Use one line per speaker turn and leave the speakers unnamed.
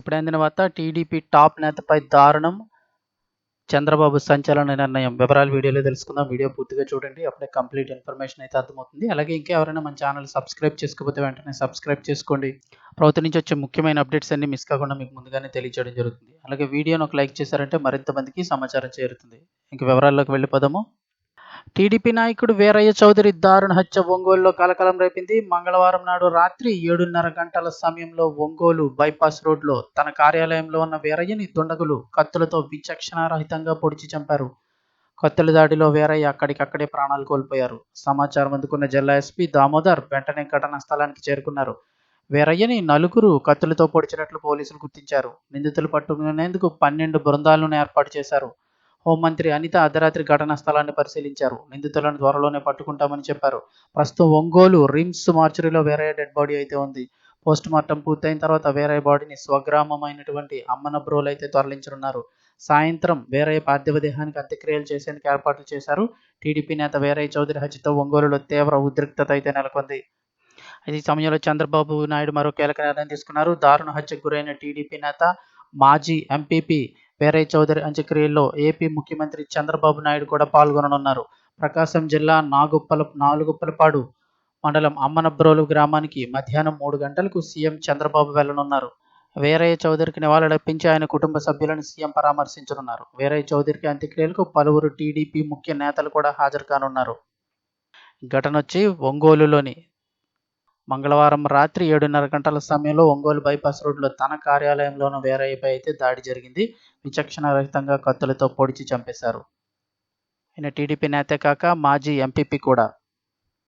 ఇప్పుడైన తర్వాత వార్త TDP top నేతపై దారుణం. చంద్రబాబు సంచలన నిర్ణయం. వివరాలు వీడియోలో తెలుసుకుందాం. వీడియో పూర్తిగా చూడండి. అప్పుడే కంప్లీట్ ఇన్ఫర్మేషన్ అయితే అర్థమవుతుంది. అలాగే ఇంకా ఎవరైనా మన ఛానల్ సబ్స్క్రైబ్ చేసుకోకపోతే వెంటనే సబ్స్క్రైబ్ చేసుకోండి. ప్రభుత్వం నుంచి వచ్చే ముఖ్యమైన అప్డేట్స్ అన్ని మిస్ కాకుండా మీకు ముందుగానే తెలియజేయడం జరుగుతుంది. అలాగే వీడియోను ఒక లైక్ చేశారంటే మరింత మందికి సమాచారం చేరుతుంది. ఇంక వివరాల్లోకి వెళ్ళిపోదాము. టీడీపీ నాయకుడు వీరయ్య చౌదరి దారుణ హత్య ఒంగోలులో కలకలం రేపింది. మంగళవారం నాడు రాత్రి ఏడున్నర గంటల సమయంలో ఒంగోలు బైపాస్ రోడ్లో తన కార్యాలయంలో ఉన్న వీరయ్యని దుండగులు కత్తులతో విచక్షణారహితంగా పొడిచి చంపారు. కత్తుల దాడిలో వీరయ్య అక్కడికక్కడే ప్రాణాలు కోల్పోయారు. సమాచారం అందుకున్న జిల్లా ఎస్పీ దామోదర్ వెంటనే ఘటనా స్థలానికి చేరుకున్నారు. వీరయ్యని నలుగురు కత్తులతో పొడిచినట్లు పోలీసులు గుర్తించారు. నిందితులు పట్టుకునేందుకు పన్నెండు బృందాలను ఏర్పాటు చేశారు. హోంమంత్రి అనిత అర్ధరాత్రి ఘటనా స్థలాన్ని పరిశీలించారు. నిందితులను త్వరలోనే పట్టుకుంటామని చెప్పారు. ప్రస్తుతం ఒంగోలు రిమ్స్ మార్చురీలో వేరే డెడ్ బాడీ అయితే ఉంది. పోస్ట్ మార్టం పూర్తయిన తర్వాత వేరే బాడీని స్వగ్రామమైనటువంటి అమ్మనబ్రోలు అయితే తరలించనున్నారు. సాయంత్రం వేరే పార్థివ దేహానికి అంత్యక్రియలు చేసేందుకు ఏర్పాట్లు చేశారు. టీడీపీ నేత వేరే చౌదరి హత్యతో ఒంగోలులో తీవ్ర ఉద్రిక్తత అయితే నెలకొంది. ఈ సమయంలో చంద్రబాబు నాయుడు మరో కీలక నిర్ణయం తీసుకున్నారు. దారుణ హత్యకు గురైన టీడీపీ నేత మాజీ ఎంపీపీ వీరయ్య చౌదరి అంత్యక్రియల్లో ఏపీ ముఖ్యమంత్రి చంద్రబాబు నాయుడు కూడా పాల్గొననున్నారు. ప్రకాశం జిల్లా నాగుప్పల నాలుగుప్పలపాడు మండలం అమ్మనబ్రోలు గ్రామానికి మధ్యాహ్నం మూడు గంటలకు సీఎం చంద్రబాబు వెళ్ళనున్నారు వీరయ్య చౌదరికి నివాళులర్పించి ఆయన కుటుంబ సభ్యులను సీఎం పరామర్శించనున్నారు. వీరయ్య చౌదరికి అంత్యక్రియలకు పలువురు టీడీపీ ముఖ్య నేతలు కూడా హాజరు కానున్నారు. ఘటన వచ్చి ఒంగోలులోని మంగళవారం రాత్రి ఏడున్నర గంటల సమయంలో ఒంగోలు బైపాస్ రోడ్లో తన కార్యాలయంలోని వీరయ్యపై అయితే దాడి జరిగింది. విచక్షణారహితంగా కత్తులతో పొడిచి చంపేశారు. ఆయన టీడీపీ నేతే కాక మాజీ ఎంపీపీ కూడా.